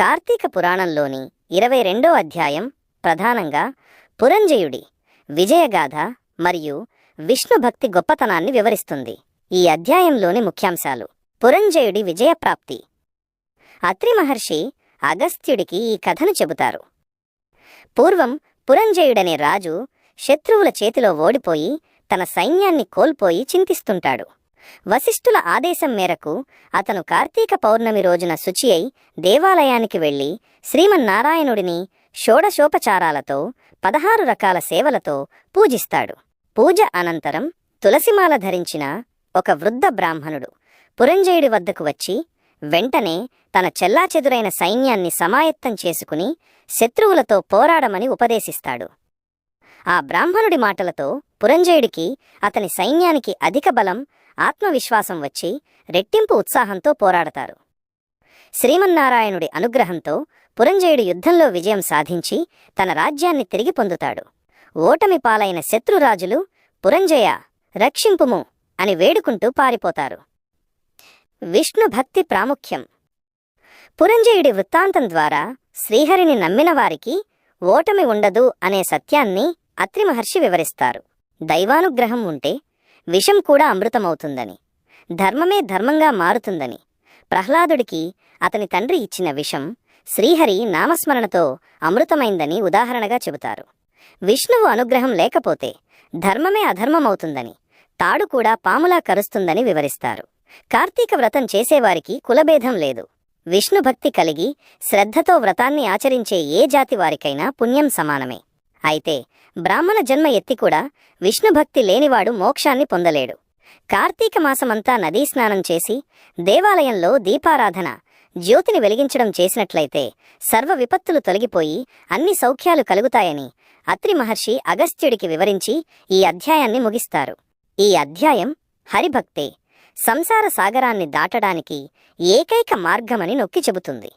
కార్తీక పురాణంలోని ఇరవై రెండో అధ్యాయం ప్రధానంగా పురంజయుడి విజయగాథ మరియు విష్ణు భక్తి గొప్పతనాన్ని వివరిస్తుంది. ఈ అధ్యాయంలోని ముఖ్యాంశాలు. పురంజయుడి విజయప్రాప్తి. అత్రి మహర్షి అగస్త్యుడికి ఈ కథను చెబుతారు. పూర్వం పురంజయుడనే రాజు శత్రువుల చేతిలో ఓడిపోయి తన సైన్యాన్ని కోల్పోయి చింతిస్తుంటాడు. వశిష్ఠుల ఆదేశం మేరకు అతను కార్తీక పౌర్ణమి రోజున శుచి అయి దేవాలయానికి వెళ్ళి శ్రీమన్నారాయణుడిని షోడశోపచారాలతో పదహారు రకాల సేవలతో పూజిస్తాడు. పూజ అనంతరం తులసిమాల ధరించిన ఒక వృద్ధ బ్రాహ్మణుడు పురంజయుడి వద్దకు వచ్చి వెంటనే తన చెల్లాచెదురైన సైన్యాన్ని సమాయత్తం చేసుకుని శత్రువులతో పోరాడమని ఉపదేశిస్తాడు. ఆ బ్రాహ్మణుడి మాటలతో పురంజయుడికి అతని సైన్యానికి అధిక బలం ఆత్మవిశ్వాసం వచ్చి రెట్టింపు ఉత్సాహంతో పోరాడతారు. శ్రీమన్నారాయణుడి అనుగ్రహంతో పురంజయుడు యుద్ధంలో విజయం సాధించి తన రాజ్యాన్ని తిరిగి పొందుతాడు. ఓటమి పాలైన శత్రురాజులు పురంజయ రక్షింపుము అని వేడుకుంటూ పారిపోతారు. విష్ణు భక్తి ప్రాముఖ్యం. పురంజయుడి వృత్తాంతం ద్వారా శ్రీహరిని నమ్మిన వారికి ఓటమి ఉండదు అనే సత్యాన్ని అత్రిమహర్షి వివరిస్తారు. దైవానుగ్రహం ఉంటే విషం కూడా అమృతమవుతుందని ధర్మమే ధర్మంగా మారుతుందని ప్రహ్లాదుడికి అతని తండ్రి ఇచ్చిన విషం శ్రీహరి నామస్మరణతో అమృతమైందని ఉదాహరణగా చెబుతారు. విష్ణువు అనుగ్రహం లేకపోతే ధర్మమే అధర్మమవుతుందని తాడు కూడా పాములా కరుస్తుందని వివరిస్తారు. కార్తీక వ్రతం చేసేవారికి కులభేదం లేదు. విష్ణుభక్తి కలిగి శ్రద్ధతో వ్రతాన్ని ఆచరించే ఏ జాతి వారికైనా పుణ్యం సమానమే. అయితే బ్రాహ్మణ జన్మ ఎత్తి కూడా విష్ణుభక్తి లేనివాడు మోక్షాన్ని పొందలేడు. కార్తీక మాసమంతా నదీ స్నానం చేసి దేవాలయంలో దీపారాధన జ్యోతిని వెలిగించడం చేసినట్లయితే సర్వ విపత్తులు తొలగిపోయి అన్ని సౌఖ్యాలు కలుగుతాయని అత్రి మహర్షి అగస్త్యుడికి వివరించి ఈ అధ్యాయాన్ని ముగిస్తారు. ఈ అధ్యాయం హరిభక్తే సంసార సాగరాన్ని దాటడానికి ఏకైక మార్గమని నొక్కి చెబుతుంది.